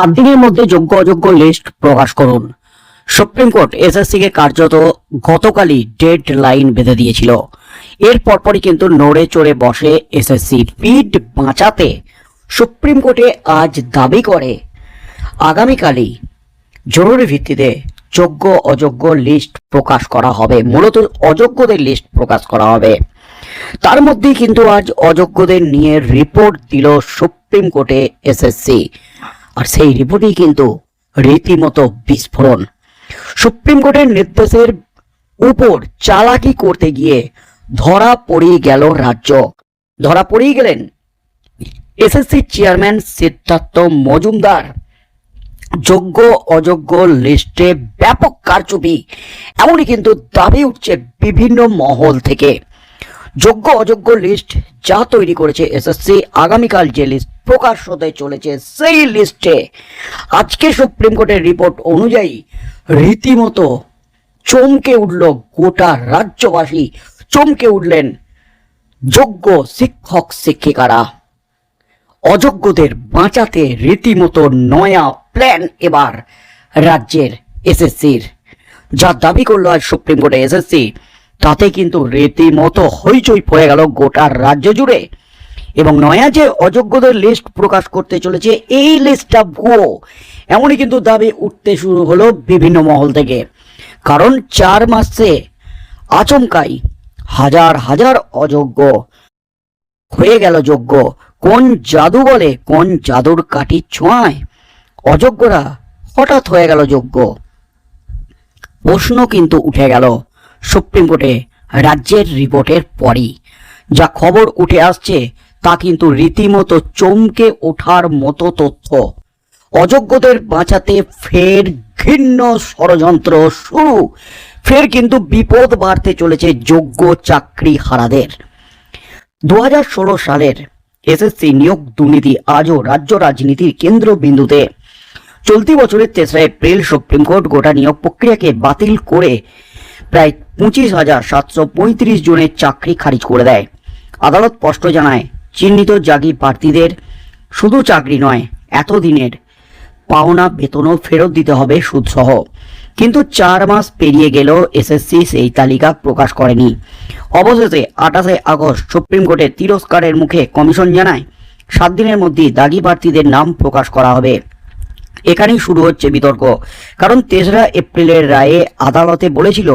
সাত দিনের মধ্যে যোগ্য অযোগ্য লিস্ট প্রকাশ করুন। সুপ্রিম কোর্ট এসএসসি কে কার্যত গতকালই ডেড লাইন বেঁধে দিয়েছিল। এর পরপরই কিন্তু নড়ে চড়ে বসে এসএসসি পিঠ বাঁচাতে সুপ্রিম কোর্টে আজ দাবি করে। আগামীকালই জরুরি ভিত্তিতে যোগ্য অযোগ্য লিস্ট প্রকাশ করা হবে। মূলত অযোগ্যদের লিস্ট প্রকাশ করা হবে। তার মধ্যেই কিন্তু আজ অযোগ্যদের নিয়ে রিপোর্ট দিল সুপ্রিম কোর্টে এসএসসি। আর সেই রিপোর্টেই কিন্তু রীতিমতো বিস্ফোরণ। সুপ্রিম কোর্টের নির্দেশের উপর চালাকি করতে গিয়ে ধরা পড়ে গেল রাজ্য। ধরা পড়েই গেলেন এসএসসি চেয়ারম্যান সিদ্ধার্থ মজুমদার। যোগ্য, অযোগ্য লিস্টে ব্যাপক কারচুপি, এমনই কিন্তু দাবি উঠছে বিভিন্ন মহল থেকে। যোগ্য, অযোগ্য লিস্ট যা তৈরি করেছে এসএসসি, আগামীকাল যে লিস্ট প্রকাশ হতে চলেছে সেই লিস্টে। আজকে সুপ্রিম কোর্টের রিপোর্ট অনুযায়ী রীতিমতো চমকে উঠল গোটা রাজ্যবাসী। চমকে উঠলেন যোগ্য শিক্ষক, শিক্ষিকারা। অযোগ্যদের বাঁচাতে রীতিমতো নয়া প্ল্যান এবার রাজ্যের এসএসসির। যা দাবি করল আজ সুপ্রিম কোর্টে এসএসসি, তাতে কিন্তু রীতিমতো হইচই পড়ে গেল গোটা রাজ্য জুড়ে। এবং নয়া যে অযোগ্যদের লিস্ট প্রকাশ করতে চলেছে, এই লিস্টটা ভুয়ো। এমনই কিন্তু দাবি উঠতে শুরু হলো বিভিন্ন মহল থেকে। কারণ চার মাসে আচমকাই হাজার হাজার অযোগ্য। হয়ে গেল যোগ্য। কোন জাদু বলে, কোন জাদুর কাঠি ছোঁয়ায়? অযোগ্যরা হঠাৎ হয়ে গেল যোগ্য। প্রশ্ন কিন্তু উঠে গেল সুপ্রিম কোর্টে রাজ্যের রিপোর্টের পরই। যা খবর উঠে আসছে তা কিন্তু রীতিমতো চমকে ওঠার মতো তথ্য। অযোগ্যদের বাঁচাতে ফের ঘৃণ্য ষড়যন্ত্র শুরু। ফের কিন্তু বিপদ বাড়তে চলেছে যোগ্য চাকরি হারাদের দু হাজার ষোলো সালের এসএসসি নিয়োগ দুর্নীতি আজও রাজ্য রাজনীতির কেন্দ্রবিন্দুতে। চলতি বছরের তেসরা এপ্রিল সুপ্রিম কোর্ট গোটা নিয়োগ প্রক্রিয়াকে বাতিল করে প্রায় পঁচিশ হাজার সাতশো পঁয়ত্রিশ জনের চাকরি খারিজ করে দেয়। আদালত স্পষ্ট জানায় চিহ্নিত জাগি প্রার্থীদের শুধু চাকরি নয়, এতদিনের পাওনা বেতনও ফেরত দিতে হবে সুদসহ। কিন্তু চার মাস পেরিয়ে গেল এসএসসি সেই তালিকা প্রকাশ করেনি। অবশেষে আঠাশে আগস্ট সুপ্রিম কোর্টের তিরস্কারের মুখে কমিশন জানায়, সাত দিনের মধ্যে দাগি প্রার্থীদের নাম প্রকাশ করা হবে। এখানেই শুরু হচ্ছে বিতর্ক। কারণ তেসরা এপ্রিলের রায়ে আদালতে বলেছিল,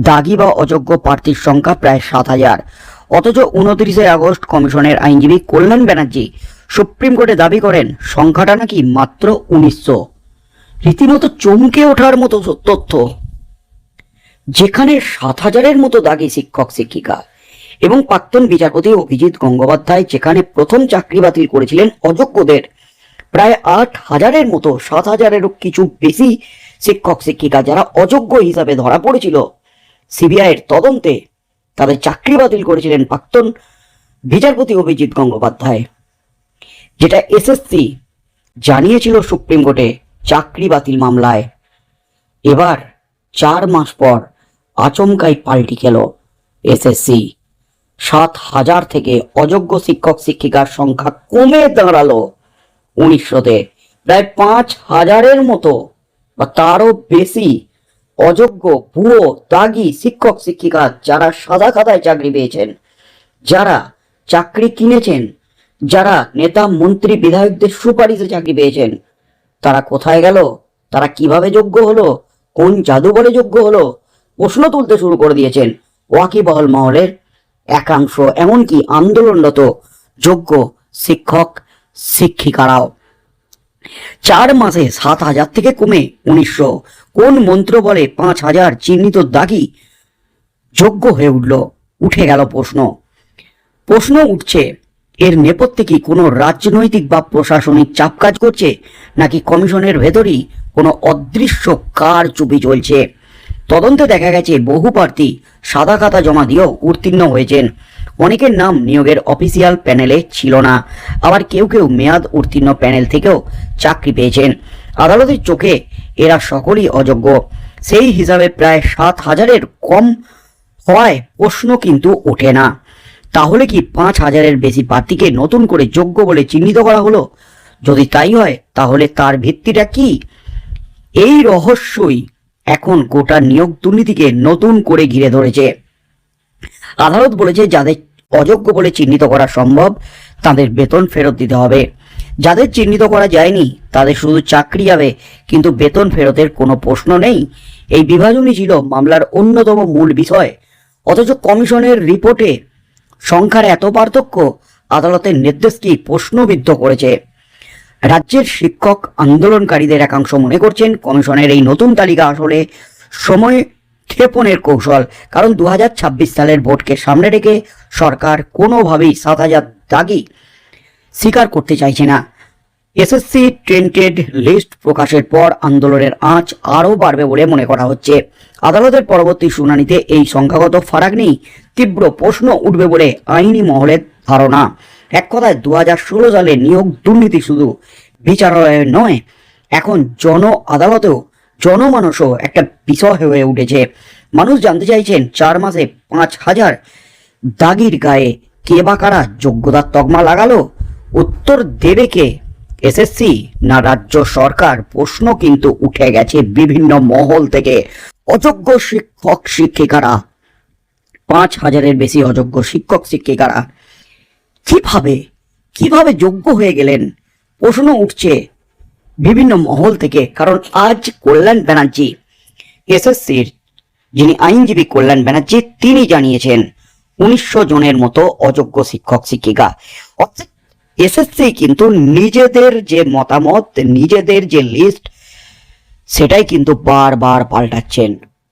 দাগি বা অযোগ্য প্রার্থীর সংখ্যা প্রায় সাত হাজার। অথচ উনত্রিশে আগস্ট কমিশনের আইনজীবী কল্যাণ ব্যানার্জি সুপ্রিম কোর্টে দাবি করেন, সংখ্যাটা নাকি মাত্র উনিশশো। রীতিমতো চমকে ওঠার মতো তথ্য। যেখানে সাত হাজারের মতো দাগি শিক্ষক, শিক্ষিকা এবং প্রাক্তন বিচারপতি অভিজিৎ গঙ্গোপাধ্যায় যেখানে প্রথম চাকরি বাতিল করেছিলেন অযোগ্যদের, প্রায় আট হাজারের মতো, সাত হাজারেরও কিছু বেশি শিক্ষক, শিক্ষিকা যারা অযোগ্য হিসাবে ধরা পড়েছিল, সিবিআইয়ের তদন্তে তাদের চাকরি বাতিল করেছিলেন প্রাক্তন বিচারপতি অভিজিৎ গঙ্গোপাধ্যায়, যেটা এসএসসি জানিয়েছিল সুপ্রিম কোর্টে চাকরি বাতিল মামলায়। এবার চার মাস পর আচমকাই পাল্টি খেল এসএসসি। সাত হাজার থেকে অযোগ্য শিক্ষক শিক্ষিকার সংখ্যা কমে দাঁড়াল উনিশশোতে। প্রায় পাঁচ হাজারের মতো, বা তারও বেশি অযোগ্য ভুয়ো দাগি শিক্ষক, শিক্ষিকা যারা সাদা খাতায় চাকরি পেয়েছেন, যারা চাকরি কিনেছেন, যারা নেতা, মন্ত্রী, বিধায়কদের সুপারিশে চাকরি পেয়েছেন, তারা কোথায় গেল? তারা কীভাবে যোগ্য হলো? কোন জাদুঘরে যোগ্য হলো? প্রশ্ন তুলতে শুরু করে দিয়েছেন ওয়াকিবহল মহলের একাংশ। এমনকি আন্দোলনরত যোগ্য শিক্ষক, শিক্ষিকারাও। চার মাসে সাত হাজার থেকে কমে উনিশশো। কোন মন্ত্র বলে পাঁচ হাজার চিহ্নিত দাগি? যোগ্য হয়ে উঠল, উঠে গেল প্রশ্ন। প্রশ্ন উঠছে, এর নেপথ্যে কি কোনো রাজনৈতিক বা প্রশাসনিক চাপ কাজ করছে, নাকি কমিশনের ভেতরই কোনো অদৃশ্য কার চুপি চলছে? তদন্তে দেখা গেছে বহু প্রার্থী সাদা খাতা জমা দিয়েও উত্তীর্ণ হয়েছেন। অনেকের নাম নিয়োগের অফিসিয়াল প্যানেলে ছিল না। আবার কেউ কেউ মেয়াদ উত্তীর্ণ প্যানেল থেকেও চাকরি পেয়েছেন। আদালতের চোখে এরা সকলেই অযোগ্য। সেই হিসাবে প্রায় সাত হাজারের কম হওয়ায় প্রশ্ন কিন্তু ওঠে না। তাহলে কি পাঁচ হাজারের বেশি প্রার্থীকে নতুন করে যোগ্য বলে চিহ্নিত করা হলো? যদি তাই হয়, তাহলে তার ভিত্তিটা কি? এই রহস্যই এখন গোটা নিয়োগ দুর্নীতিকে নতুন করে ঘিরে ধরেছে। আদালত বলেছে, যাদের অযোগ্য বলে চিহ্নিত করা সম্ভব, তাদের বেতন ফেরত দিতে হবে। যাদের চিহ্নিত করা যায়নি, তাদের শুধু চাকরি যাবে, কিন্তু বেতন ফেরতের কোনো প্রশ্ন নেই। এই বিভাজনই ছিল মামলার অন্যতম মূল বিষয়। অথচ কমিশনের রিপোর্টে সংখ্যার এত পার্থক্য আদালতের নির্দেশকে প্রশ্নবিদ্ধ করেছে। রাজ্যের শিক্ষক আন্দোলনকারীদের একাংশ মনে করছেন, কমিশনের এই নতুন তালিকা আসলে সময় ক্ষেপণের কৌশল, কারণ দু হাজার ছাব্বিশ সালের ভোটকে সামনে রেখে সরকার কোনোভাবেই সাত হাজার দাগি স্বীকার করতে চাইছে না। এসএসসি টেন্টেড লিস্ট প্রকাশের পর আন্দোলনের আঁচ আরও বাড়বে বলে মনে করা হচ্ছে। আদালতের পরবর্তী শুনানিতে এই সংখ্যাগত ফারাক নেই তীব্র প্রশ্ন উঠবে বলে আইনি মহলের ধারণা। এক কথায় দু হাজার ষোলো সালে নিয়োগ দুর্নীতি শুধু বিচারালয়ে নয়, এখন জন আদালতেও জনমানসও একটা বিষয় হয়ে উঠেছে। মানুষ জানতে চাইছেন, চার মাসে পাঁচ হাজার দাগির গায়ে কে বা কারা যোগ্যতার তকমা লাগালো? উত্তর দেবে কে? এসএসসি না রাজ্য সরকার? প্রশ্ন কিন্তু উঠে গেছে বিভিন্ন মহল থেকে। অযোগ্য শিক্ষক শিক্ষিকারা, পাঁচ হাজারের বেশি অযোগ্য শিক্ষক শিক্ষিকারা, কীভাবে কীভাবে যোগ্য হয়ে গেলেন? প্রশ্ন উঠছে বিভিন্ন মহল থেকে, কারণ আজ কল্যাণ ব্যানার্জি, এসএসসির যিনি আইনজীবী কল্যাণ ব্যানার্জি, তিনি জানিয়েছেন, উনিশশো জনের মতো অযোগ্য শিক্ষক, শিক্ষিকা। এসএসসি কিন্তু নিজেদের যে মতামত, নিজেদের যে লিস্ট, সেটাই কিন্তু বারবার পাল্টাচ্ছেন।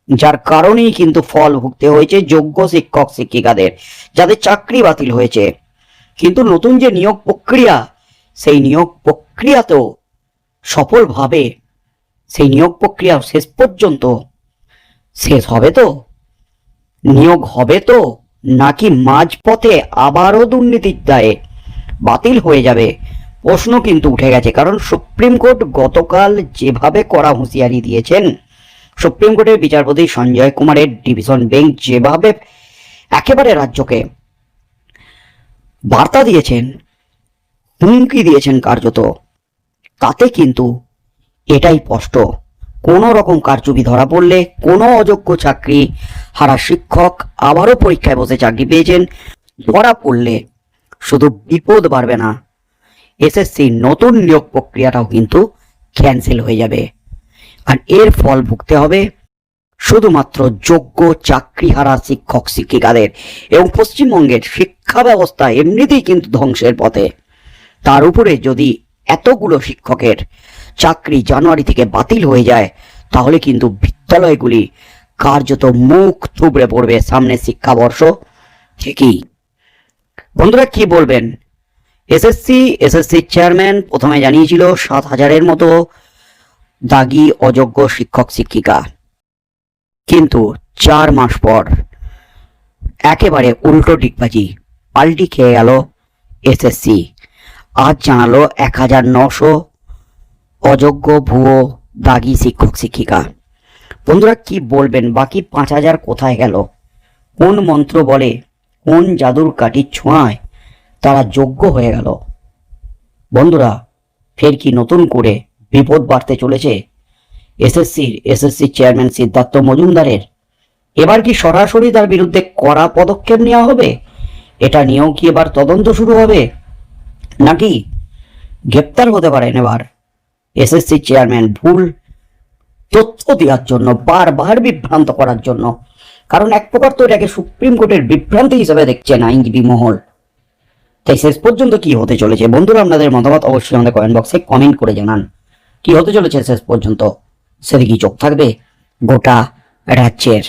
যার কারণেই কিন্তু ফল ভুগতে হয়েছে যোগ্য শিক্ষক, শিক্ষিকাদের, যাদের চাকরি বাতিল হয়েছে। কিন্তু নতুন যে নিয়োগ প্রক্রিয়া, সেই নিয়োগ প্রক্রিয়াতেও সফলভাবে সেই নিয়োগ প্রক্রিয়া শেষ পর্যন্ত শেষ হবে তো? নিয়োগ হবে তো? নাকি মাঝপথে আবারও দুর্নীতির দায়ে বাতিল হয়ে যাবে? প্রশ্ন কিন্তু উঠে গেছে, কারণ সুপ্রিম কোর্ট গতকাল যেভাবে করা হুঁশিয়ারি দিয়েছেন, সুপ্রিম কোর্টের বিচারপতি সঞ্জয় কুমারের ডিভিশন বেঞ্চ যেভাবে একেবারে রাজ্যকে বার্তা দিয়েছেন, হুমকি দিয়েছেন কার্যত তাতে কিন্তু এটাই স্পষ্ট। কোনো রকম কারচুপি ধরা পড়লে কোনো অযোগ্য চাকরি হারা শিক্ষক আবারও পরীক্ষায় বসে চাকরি পেয়েছেন, ধরা পড়লে শুধু বিপদ বাড়বে না এসএসসি নতুন নিয়োগ প্রক্রিয়াটাও কিন্তু ক্যান্সেল হয়ে যাবে। আর এর ফল ভুগতে হবে শুধুমাত্র যোগ্য চাকরিহারা শিক্ষক শিক্ষিকাদের এবং পশ্চিমবঙ্গের শিক্ষা ব্যবস্থা এমনিতেই কিন্তু ধ্বংসের পথে। তার উপরে যদি এতগুলো শিক্ষকের চাকরি জানুয়ারি থেকে বাতিল হয়ে যায়, তাহলে কিন্তু বিদ্যালয়গুলি কার্যত মুখ থুবড়ে পড়বে সামনে শিক্ষাবর্ষ ঠিকই। বন্ধুরা কি বলবেন? এসএসসি এসএসসি চেয়ারম্যান প্রথমে জানিয়েছিল সাত হাজারের মতো দাগি, অযোগ্য শিক্ষক, শিক্ষিকা। কিন্তু চার মাস পর একেবারে উল্টো ডিগবাজি, পাল্টি খেয়ে গেল এসএসসি আজ জানালো এক হাজার নশো অযোগ্য ভুয়ো দাগি শিক্ষক, শিক্ষিকা। বন্ধুরা, কি বলবেন? বাকি পাঁচ হাজার কোথায় গেল? কোন মন্ত্র বলে, কোন জাদুর কাঠির ছোঁয়ায় তারা যোগ্য হয়ে গেল? বন্ধুরা, ফের কি নতুন করে বিপদ বাড়তে চলেছে? এসএসসির, এসএসসি চেয়ারম্যান সিদ্ধার্থ মজুমদারের। এবার কি সরাসরি তার বিরুদ্ধে কড়া পদক্ষেপ নেওয়া হবে? এটা নিয়েও কি এবার তদন্ত শুরু হবে? নাকি গ্রেপ্তার হতে পারেন এবার এসএসসি চেয়ারম্যান ভুল তথ্য দেওয়ার জন্য, বারবার বিভ্রান্ত করার জন্য। কারণ এক প্রকার তো এটাকে সুপ্রিম কোর্টের বিভ্রান্তি হিসেবে দেখছেন আইনজীবী মহল। তাই শেষ পর্যন্ত কি হতে চলেছে? বন্ধুরা, আপনাদের মতামত অবশ্যই আমাদের কমেন্ট বক্সে কমেন্ট করে জানান। কি হতে চলেছে শেষ পর্যন্ত? সেদিকেই চোখ থাকবে গোটা রাজ্যের।